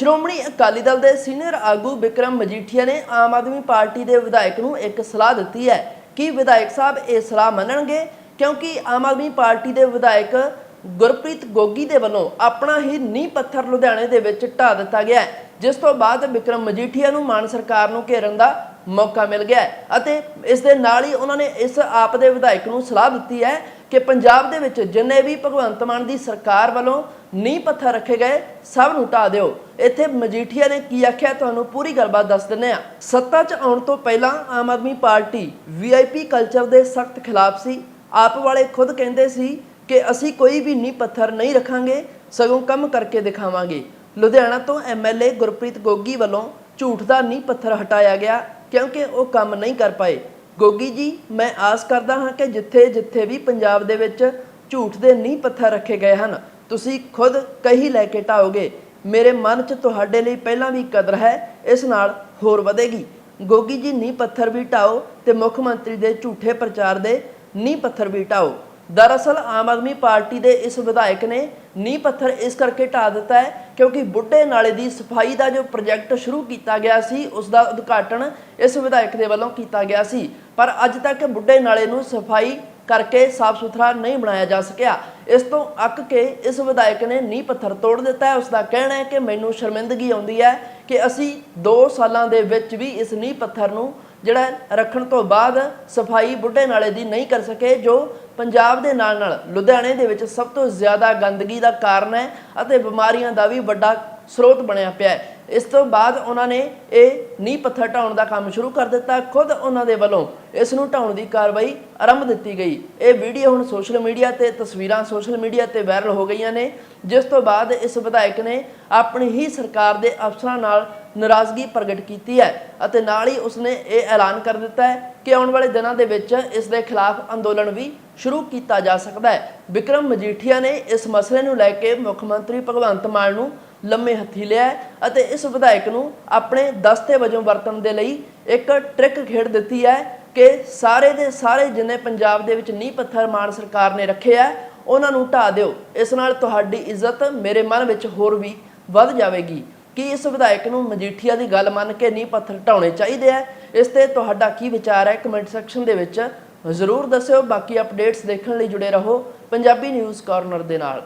ਸ਼੍ਰੋਮਣੀ ਅਕਾਲੀ ਦਲ ਦੇ ਸੀਨੀਅਰ ਆਗੂ ਵਿਕਰਮ ਮਜੀਠੀਆ ਨੇ ਆਮ ਆਦਮੀ ਪਾਰਟੀ ਦੇ ਵਿਧਾਇਕ ਨੂੰ ਇੱਕ ਸਲਾਹ ਦਿੱਤੀ ਹੈ ਕਿ ਵਿਧਾਇਕ ਸਾਹਿਬ ਇਹ ਸਲਾਹ ਮੰਨਣਗੇ ਕਿਉਂਕਿ ਆਮ ਆਦਮੀ ਪਾਰਟੀ ਦੇ ਵਿਧਾਇਕ ਗੁਰਪ੍ਰੀਤ ਗੋਗੀ ਦੇ ਵੱਲੋਂ ਆਪਣਾ ਹੀ ਨੀਂਹ ਪੱਥਰ ਲੁਧਿਆਣੇ ਦੇ ਵਿੱਚ ਢਾ ਦਿੱਤਾ ਗਿਆ ਜਿਸ ਤੋਂ ਬਾਅਦ ਵਿਕਰਮ ਮਜੀਠੀਆ ਨੂੰ ਮਾਨ ਸਰਕਾਰ ਨੂੰ ਘੇਰਨ ਦਾ ਮੌਕਾ ਮਿਲ ਗਿਆ ਅਤੇ ਇਸ ਦੇ ਨਾਲ ਹੀ ਉਹਨਾਂ ਨੇ ਇਸ ਆਪ ਦੇ ਵਿਧਾਇਕ ਨੂੰ ਸਲਾਹ ਦਿੱਤੀ ਹੈ ਕਿ ਪੰਜਾਬ ਦੇ ਵਿੱਚ ਜਿੰਨੇ ਵੀ ਭਗਵੰਤ ਮਾਨ ਦੀ ਸਰਕਾਰ ਵੱਲੋਂ ਨੀਂਹ ਪੱਥਰ ਰੱਖੇ ਗਏ, ਸਭ ਨੂੰ ਢਾ ਦਿਓ। ਇੱਥੇ ਮਜੀਠੀਆ ਨੇ ਕੀ ਆਖਿਆ ਤੁਹਾਨੂੰ ਪੂਰੀ ਗੱਲਬਾਤ ਦੱਸ ਦਿੰਨੇ ਆ ਸੱਤਾ 'ਚ ਆਉਣ ਤੋਂ ਪਹਿਲਾਂ Aam Aadmi party VIP culture ਦੇ ਸਖਤ ਖਿਲਾਫ ਸੀ। ਆਪ ਵਾਲੇ ਖੁਦ ਕਹਿੰਦੇ ਸੀ ਕਿ ਅਸੀਂ ਕੋਈ ਵੀ ਨੀਂਹ ਪੱਥਰ ਨਹੀਂ ਰੱਖਾਂਗੇ, ਸਗੋਂ ਕੰਮ ਕਰਕੇ ਦਿਖਾਵਾਂਗੇ। ਲੁਧਿਆਣਾ ਤੋਂ ਐਮਐਲਏ ਗੁਰਪ੍ਰੀਤ ਗੋਗੀ ਵੱਲੋਂ ਝੂਠ ਦਾ ਨੀਂਹ ਪੱਥਰ ਹਟਾਇਆ ਗਿਆ ਕਿਉਂਕਿ ਉਹ ਕੰਮ ਨਹੀਂ ਕਰ ਪਾਏ। ਗੋਗੀ ਜੀ, ਮੈਂ ਆਸ ਕਰਦਾ ਹਾਂ ਕਿ ਜਿੱਥੇ ਜਿੱਥੇ ਵੀ ਪੰਜਾਬ ਦੇ ਵਿੱਚ ਝੂਠ ਦੇ ਨੀਂਹ ਪੱਥਰ ਰੱਖੇ ਗਏ ਹਨ, ਤੁਸੀਂ ਖੁਦ ਕਹੀ ਲੈ ਕੇ ਢਾਓਗੇ। ਮੇਰੇ ਮਨ 'ਚ ਤੁਹਾਡੇ ਲਈ ਪਹਿਲਾਂ ਵੀ ਕਦਰ ਹੈ, ਇਸ ਨਾਲ ਹੋਰ ਵਧੇਗੀ। ਗੋਗੀ ਜੀ, ਨੀਂਹ ਪੱਥਰ ਵੀ ਢਾਓ ਤੇ ਮੁੱਖ ਮੰਤਰੀ ਦੇ ਝੂਠੇ ਪ੍ਰਚਾਰ ਦੇ ਨੀਂਹ ਪੱਥਰ ਵੀ ਢਾਓ। ਦਰਅਸਲ ਆਮ ਆਦਮੀ ਪਾਰਟੀ ਦੇ ਇਸ ਵਿਧਾਇਕ ਨੇ ਨੀਂਹ ਪੱਥਰ ਇਸ ਕਰਕੇ ਢਾ ਦਿੱਤਾ ਹੈ ਕਿਉਂਕਿ ਬੁੱਢੇ ਨਾਲੇ ਦੀ ਸਫ਼ਾਈ ਦਾ ਜੋ ਪ੍ਰੋਜੈਕਟ ਸ਼ੁਰੂ ਕੀਤਾ ਗਿਆ ਸੀ ਉਸ ਦਾ ਉਦਘਾਟਨ ਇਸ ਵਿਧਾਇਕ ਦੇ ਵੱਲੋਂ ਕੀਤਾ ਗਿਆ ਸੀ ਪਰ ਅੱਜ ਤੱਕ ਬੁੱਢੇ ਨਾਲੇ ਨੂੰ ਸਫ਼ਾਈ ਕਰਕੇ ਸਾਫ਼ ਸੁਥਰਾ ਨਹੀਂ ਬਣਾਇਆ ਜਾ ਸਕਿਆ ਇਸ ਤੋਂ ਅੱਕ ਕੇ ਇਸ ਵਿਧਾਇਕ ਨੇ ਨੀਂਹ ਪੱਥਰ ਤੋੜ ਦਿੱਤਾ ਹੈ ਉਸ ਦਾ ਕਹਿਣਾ ਹੈ ਕਿ ਮੈਨੂੰ ਸ਼ਰਮਿੰਦਗੀ ਆਉਂਦੀ ਹੈ ਕਿ ਅਸੀਂ 2 ਸਾਲਾਂ ਦੇ ਵਿੱਚ ਵੀ ਇਸ ਨੀਂਹ ਪੱਥਰ ਨੂੰ ਜਿਹੜਾ ਰੱਖਣ ਤੋਂ ਬਾਅਦ ਸਫ਼ਾਈ ਬੁੱਢੇ ਨਾਲੇ ਦੀ ਨਹੀਂ ਕਰ ਸਕੇ, ਜੋ ਪੰਜਾਬ ਦੇ ਨਾਲ ਨਾਲ ਲੁਧਿਆਣੇ ਦੇ ਵਿੱਚ ਸਭ ਤੋਂ ਜ਼ਿਆਦਾ ਗੰਦਗੀ ਦਾ ਕਾਰਨ ਹੈ ਅਤੇ ਬਿਮਾਰੀਆਂ ਦਾ ਵੀ ਵੱਡਾ ਸਰੋਤ ਬਣਿਆ ਪਿਆ ਹੈ। ਇਸ ਤੋਂ ਬਾਅਦ ਉਹਨਾਂ ਨੇ ਇਹ ਨੀਂਹ ਪੱਥਰ ਢਾਉਣ ਦਾ ਕੰਮ ਸ਼ੁਰੂ ਕਰ ਦਿੱਤਾ। ਖੁਦ ਉਹਨਾਂ ਦੇ ਵੱਲੋਂ ਇਸ ਨੂੰ ਢਾਉਣ ਦੀ ਕਾਰਵਾਈ ਆਰੰਭ ਦਿੱਤੀ ਗਈ। ਇਹ ਵੀਡੀਓ ਹੁਣ ਸੋਸ਼ਲ ਮੀਡੀਆ ਤੇ, ਤਸਵੀਰਾਂ ਸੋਸ਼ਲ ਮੀਡੀਆ ਤੇ ਵਾਇਰਲ ਹੋ ਗਈਆਂ ਨੇ, ਜਿਸ ਤੋਂ ਬਾਅਦ ਇਸ ਵਿਧਾਇਕ ਨੇ ਆਪਣੀ ਹੀ ਸਰਕਾਰ ਦੇ ਅਫਸਰਾਂ ਨਾਲ ਨਾਰਾਜ਼ਗੀ ਪ੍ਰਗਟ ਕੀਤੀ ਹੈ ਅਤੇ ਨਾਲ ਹੀ ਉਸਨੇ ਇਹ ਐਲਾਨ ਕਰ ਦਿੱਤਾ ਹੈ ਕਿ ਆਉਣ ਵਾਲੇ ਦਿਨਾਂ ਦੇ ਵਿੱਚ ਇਸ ਦੇ ਖਿਲਾਫ ਅੰਦੋਲਨ ਵੀ ਸ਼ੁਰੂ ਕੀਤਾ ਜਾ ਸਕਦਾ ਹੈ। ਵਿਕਰਮ ਮਜੀਠੀਆ ਨੇ ਇਸ ਮਸਲੇ ਨੂੰ ਲੈ ਕੇ ਮੁੱਖ ਮੰਤਰੀ ਭਗਵੰਤ ਮਾਨ ਨੂੰ ਲੰਮੇ ਹੱਥੀ ਲਿਆ ਅਤੇ ਇਸ ਵਿਧਾਇਕ ਨੂੰ ਆਪਣੇ ਦਸਤੇ ਵਜੋਂ ਵਰਤਣ ਦੇ ਲਈ ਇੱਕ ਟ੍ਰਿਕ ਖੇਡ ਦਿੱਤੀ ਹੈ ਕਿ ਸਾਰੇ ਦੇ ਸਾਰੇ ਜਿੰਨੇ ਪੰਜਾਬ ਦੇ ਵਿੱਚ ਨੀਂਹ ਪੱਥਰ ਮਾਨ ਸਰਕਾਰ ਨੇ ਰੱਖੇ ਆ, ਉਹਨਾਂ ਨੂੰ ਢਾ ਦਿਓ। ਇਸ ਨਾਲ ਤੁਹਾਡੀ ਇੱਜ਼ਤ ਮੇਰੇ ਮਨ ਵਿੱਚ ਹੋਰ ਵੀ ਵੱਧ ਜਾਵੇਗੀ। ਕੀ ਇਸ ਵਿਧਾਇਕ ਨੂੰ ਮਜੀਠੀਆ ਦੀ ਗੱਲ ਮੰਨ ਕੇ ਨੀਂਹ ਪੱਥਰ ਢਾਉਣੇ ਚਾਹੀਦੇ ਆ? ਇਸ ਤੇ ਤੁਹਾਡਾ ਕੀ ਵਿਚਾਰ ਹੈ? ਕਮੈਂਟ ਸੈਕਸ਼ਨ ਦੇ ਵਿੱਚ ਜ਼ਰੂਰ ਦੱਸਿਓ। ਬਾਕੀ ਅਪਡੇਟਸ ਦੇਖਣ ਲਈ ਜੁੜੇ ਰਹੋ ਪੰਜਾਬੀ ਨਿਊਜ਼ ਕਾਰਨਰ ਦੇ ਨਾਲ।